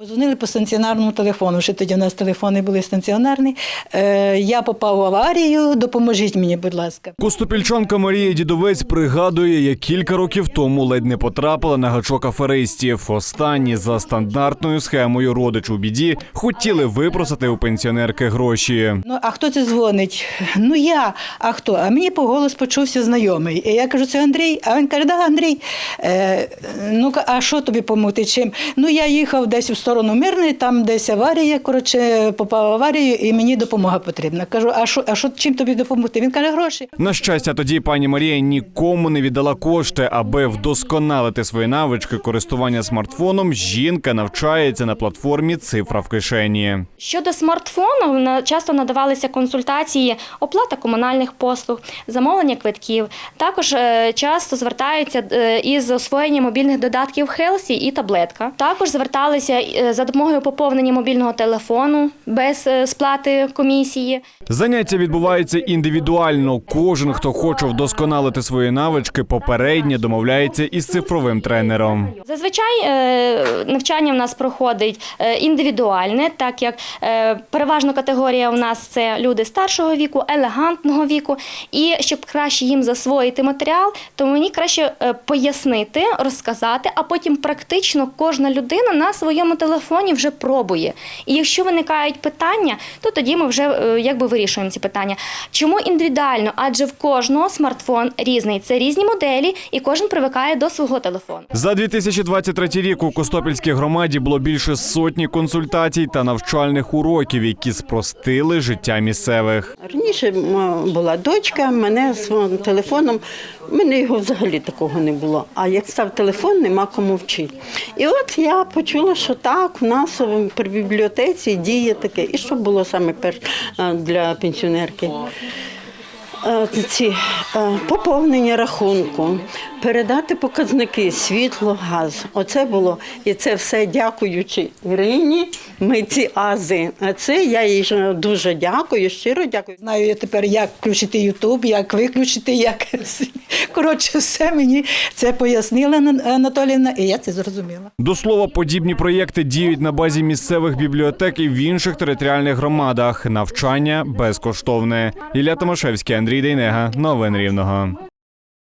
Позвонили по стаціонарному телефону. Ще тоді у нас телефони були стаціонарні. Е, я попав в аварію. Допоможіть мені, будь ласка. Костопільчанка Марія Дідовець пригадує, як кілька років тому ледь не потрапила на гачок аферистів. Останні за стандартною схемою родич у біді хотіли випросити у пенсіонерки гроші. Ну, а хто це дзвонить? Ну я. А хто? А мені по голос почувся знайомий. І я кажу, це Андрій. А він каже, да, Андрій. Е, ну, а що тобі допомогти? Чим? Ну, я їхав десь у сторону Мирної, там десь аварія, коротше, попав в аварію, і мені допомога потрібна. Кажу, а що, а що чим тобі допомогти? Він каже, гроші. На щастя, тоді пані Марія нікому не віддала кошти, аби вдосконалити свої навички користування смартфоном. Жінка навчається на платформі Цифра в кишені. Щодо смартфону, на- часто надавалися консультації, оплата комунальних послуг, замовлення квитків. Також е, часто звертаються е, із освоєння мобільних додатків Хелсі і таблетка. Також зверталися е, за допомогою поповнення мобільного телефону без е, сплати комісії. Заняття відбуваються індивідуально. Кожен, хто хоче вдосконалити свої навички, попередньо домовляється із цифровим тренером. Зазвичай е, навчання в нас проходить е, індивідуальне, так як е, переважно категорія у нас це люди старшого віку, елегантного віку. І щоб краще їм засвоїти матеріал, то мені краще е, пояснити, розказати, а потім практично кожна людина на своєму телефоні вже пробує. І якщо виникають питання, то тоді ми вже е, якби вирішуємо ці питання. Чому індивідуально? Адже в кожного смартфон різний. Це різні моделі, і кожен привикає до свого телефону. За 2023 рік у Костопільській громаді було більше сотні консультацій та навчальних уроків, які спростили життя місцевих. Раніше була дочка, мене з телефоном, в мене його взагалі такого не було. А як став телефон, нема кому вчити. І от я почула, що так, у нас при бібліотеці діє таке. І що було саме перше е, для пенсіонерки? Е, Ці е, поповнення рахунку, передати показники, світло, газ. Оце було. І це все дякуючи Ірині. Ми ці ази. А це я їй дуже дякую, щиро дякую. Знаю я тепер, як включити Ютуб, як виключити, як коротше, все мені це пояснила Анатоліївна, і я це зрозуміла. До слова, подібні проєкти діють на базі місцевих бібліотек і в інших територіальних громадах. Навчання безкоштовне. Ілля Томашевський, Андрій Дейнега. Новин Рівного.